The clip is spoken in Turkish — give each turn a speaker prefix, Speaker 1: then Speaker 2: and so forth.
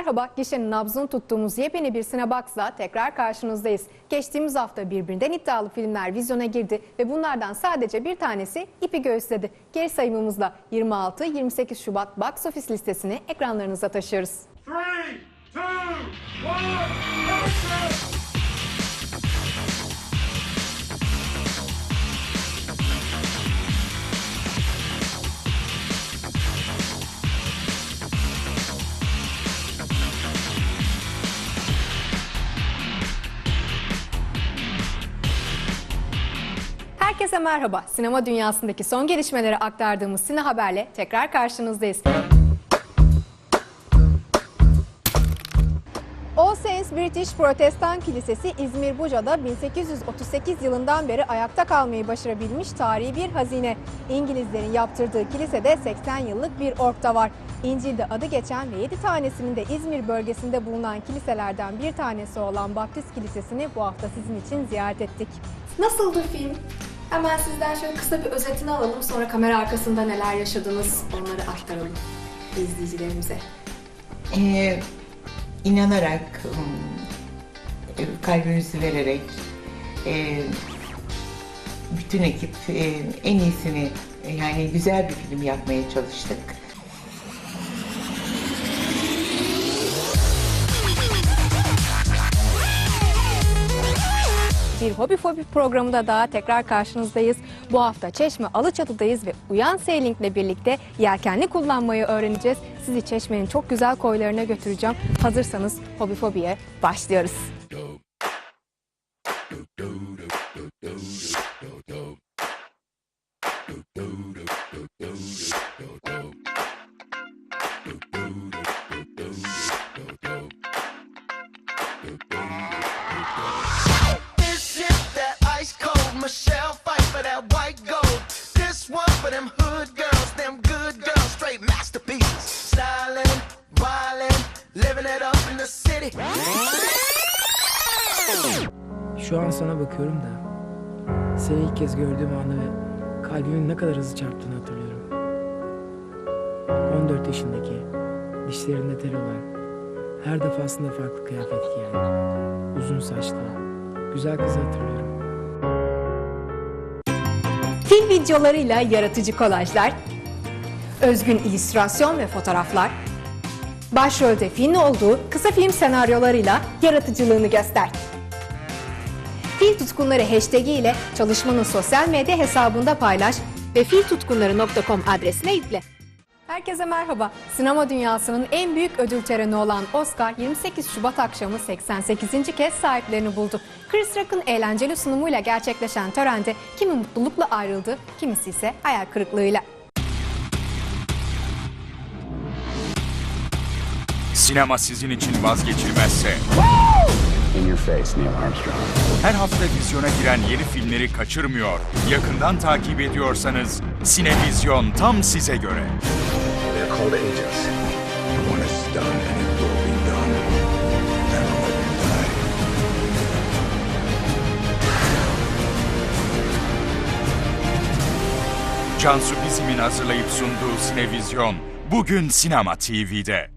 Speaker 1: merhaba. Gişenin nabzını tuttuğumuz yepyeni bir Cinebox'la tekrar karşınızdayız. Geçtiğimiz hafta birbirinden iddialı filmler vizyona girdi ve bunlardan sadece bir tanesi ipi göğüsledi. Geri sayımımızla 26-28 Şubat box office listesini ekranlarınıza taşıyoruz.
Speaker 2: Three, two, one,
Speaker 1: Herkese merhaba. Sinema dünyasındaki son gelişmeleri aktardığımız Sine Haber'le tekrar karşınızdayız. All Saints British Protestan Kilisesi İzmir Buca'da 1838 yılından beri ayakta kalmayı başarabilmiş tarihi bir hazine. İngilizlerin yaptırdığı kilisede 80 yıllık bir ork var. İncil'de adı geçen ve 7 tanesinin de İzmir bölgesinde bulunan kiliselerden bir tanesi olan Baptist Kilisesi'ni bu hafta sizin için ziyaret ettik. Nasıldı film? Hemen sizden şöyle kısa bir özetini alalım sonra kamera arkasında neler yaşadınız onları aktaralım izleyicilerimize.
Speaker 3: Ee, inanarak, kalbimizi vererek, e, bütün ekip e, en iyisini, yani güzel bir film yapmaya çalıştık.
Speaker 1: Bir hobi fobi programında daha tekrar karşınızdayız. Bu hafta Çeşme Alıçatı'dayız ve Uyan Sailing'le birlikte yelkenli kullanmayı öğreneceğiz. Sizi Çeşme'nin çok güzel koylarına götüreceğim. Hazırsanız hobi fobiye başlıyoruz.
Speaker 4: This city.
Speaker 5: Şu an sana bakıyorum da seni ilk kez gördüğüm anı ve kalbimin ne kadar hızlı çarptığını hatırlıyorum. 14 yaşındaki, dişlerinde tel olan, her defasında farklı kıyafet giyen, uzun saçlı, güzel kızı hatırlıyorum.
Speaker 1: Film videolarıyla yaratıcı kolajlar, özgün illüstrasyon ve fotoğraflar, başrolde Finn'in olduğu kısa film senaryolarıyla yaratıcılığını göster. Fil tutkunları hashtag ile çalışmanın sosyal medya hesabında paylaş ve filtutkunları.com adresine yükle. Herkese merhaba. Sinema dünyasının en büyük ödül töreni olan Oscar 28 Şubat akşamı 88. kez sahiplerini buldu. Chris Rock'ın eğlenceli sunumuyla gerçekleşen törende kimi mutlulukla ayrıldı, kimisi ise hayal kırıklığıyla.
Speaker 6: Sinema sizin için vazgeçilmezse,
Speaker 7: In your face, Neil Armstrong.
Speaker 6: her hafta vizyona giren yeni filmleri kaçırmıyor, yakından takip ediyorsanız Sinevizyon tam size göre.
Speaker 7: They're called agents. When it's done, and it will be done, never let them die.
Speaker 6: Cansu Bizim'in hazırlayıp sunduğu Sinevizyon bugün Sinema TV'de.